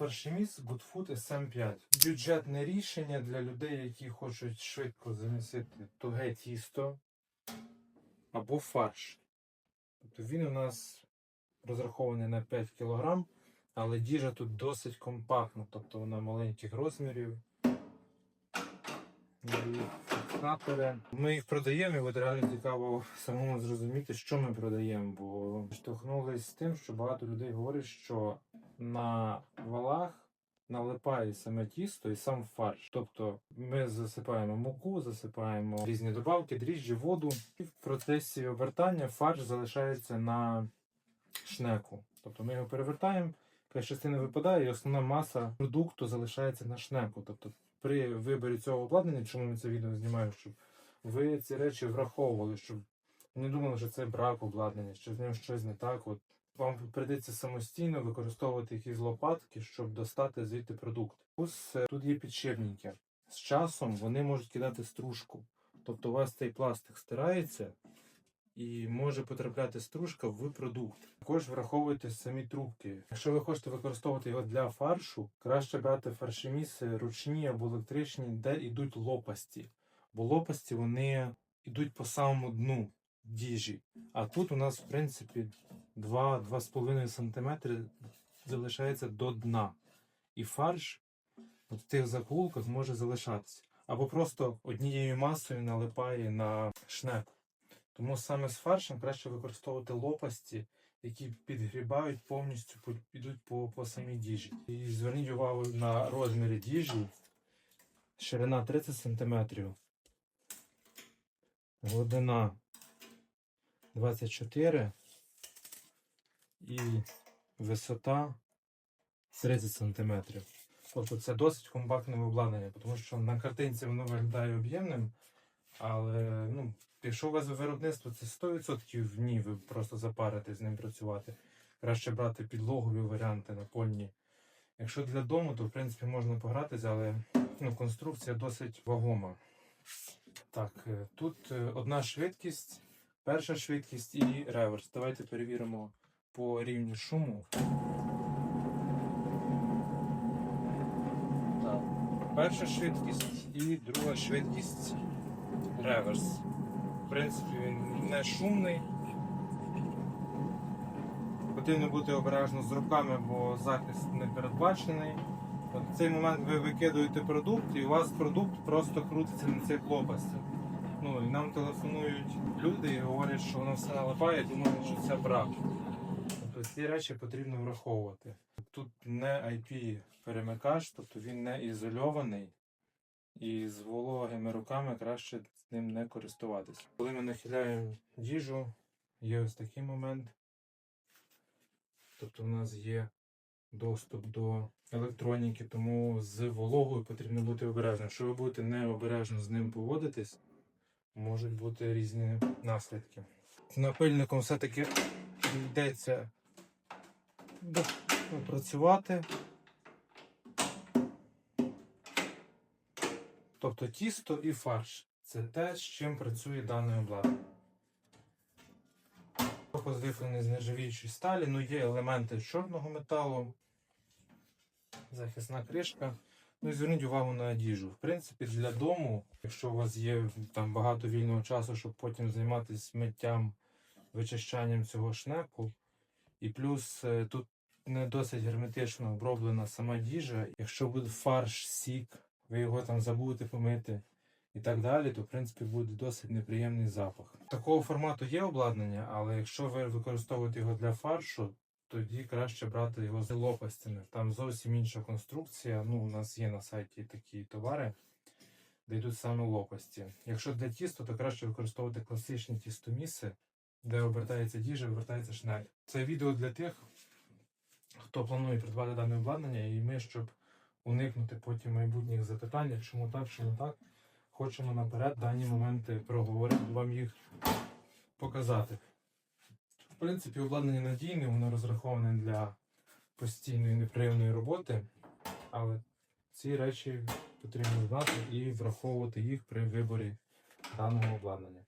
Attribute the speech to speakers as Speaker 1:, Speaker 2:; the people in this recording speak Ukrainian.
Speaker 1: фаршеміс Goodfood SM5. Бюджетне рішення для людей, які хочуть швидко замісити туге тісто або фарш. Тобто він у нас розрахований на 5 кг, але діжа тут досить компактна, тобто вона маленьких розмірів. Ми їх продаємо, і от реально цікаво самому зрозуміти, що ми продаємо, бо штовхнулися з тим, що багато людей говорять, що на валах налипає саме тісто і сам фарш. Тобто ми засипаємо муку, засипаємо різні добавки, дріжджі, воду. І в процесі обертання фарш залишається на шнеку. Тобто ми його перевертаємо, якась частина випадає, і основна маса продукту залишається на шнеку. Тобто при виборі цього обладнання, чому ми це відео знімаємо, щоб ви ці речі враховували, щоб не думали, що це брак обладнання, що з ним щось не так. От вам прийдеться самостійно використовувати якісь лопатки, щоб достати звідти продукт. Ось е, тут є підшипники. З часом вони можуть кидати стружку. Тобто у вас цей пластик стирається і може потрапляти стружка в продукт. Також враховуйте самі трубки. Якщо ви хочете використовувати його для фаршу, краще брати фаршеміси ручні або електричні, де йдуть лопасті. Бо лопасті вони йдуть по самому дну діжі. А тут у нас, в принципі, 2-2,5 см залишається до дна. І фарш в тих закулках може залишатися. Або просто однією масою налипає на шнеку. Тому саме з фаршем краще використовувати лопасті, які підгрібають повністю, підуть по, по самій діжі. І зверніть увагу на розміри діжі. Ширина 30 см. Глибина 24 і висота 30 см. Тобто це досить компактне обладнання, тому що на картинці воно виглядає об'ємним, але ну, якщо у вас виробництво, це 100% ні, ви просто запарите з ним працювати. Краще брати підлогові варіанти напольні. Якщо для дому, то в принципі можна погратися, але ну, конструкція досить вагома. Так, е, тут е, одна швидкість, перша швидкість і реверс. Давайте перевіримо по рівню шуму. Перша швидкість і друга швидкість реверс. В принципі, він не шумний. Потрібно бути обережно з руками, бо захист не передбачений. В цей момент ви викидуєте продукт, і у вас продукт просто крутиться на цих лопастях. Ну і нам телефонують люди і говорять, що воно все налипає, думають, що це брак. Тобто ці речі потрібно враховувати. Тут не IP перемикач, тобто він не ізольований. І з вологими руками краще з ним не користуватися. Коли ми нахиляємо діжу, є ось такий момент. Тобто у нас є доступ до електроніки, тому з вологою потрібно бути обережним. Якщо ви будете необережно з ним поводитись, можуть бути різні наслідки. Напильником все-таки йдеться працювати. Тобто тісто і фарш це те, з чим працює дане обладнання. Трохи зліплений з нержавіючої сталі, ну є елементи чорного металу, захисна кришка. Ну і зверніть увагу на одіжу. В принципі, для дому, якщо у вас є там багато вільного часу, щоб потім займатися миттям, вичищанням цього шнеку. І плюс е, тут не досить герметично оброблена сама діжа. Якщо буде фарш, сік, ви його там забудете помити і так далі, то в принципі буде досить неприємний запах. Такого формату є обладнання, але якщо ви використовуєте його для фаршу, тоді краще брати його з лопастями. Там зовсім інша конструкція. Ну, у нас є на сайті такі товари, де йдуть саме лопасті. Якщо для тіста, то краще використовувати класичні тістоміси, де обертається діжа, обертається шнек. Це відео для тих, хто планує придбати дане обладнання, і ми, щоб уникнути потім майбутніх запитань, чому так, чому так, хочемо наперед дані моменти проговорити, вам їх показати. Принципі, обладнання надійне, воно розраховане для постійної неприємної роботи, але ці речі потрібно знати і враховувати їх при виборі даного обладнання.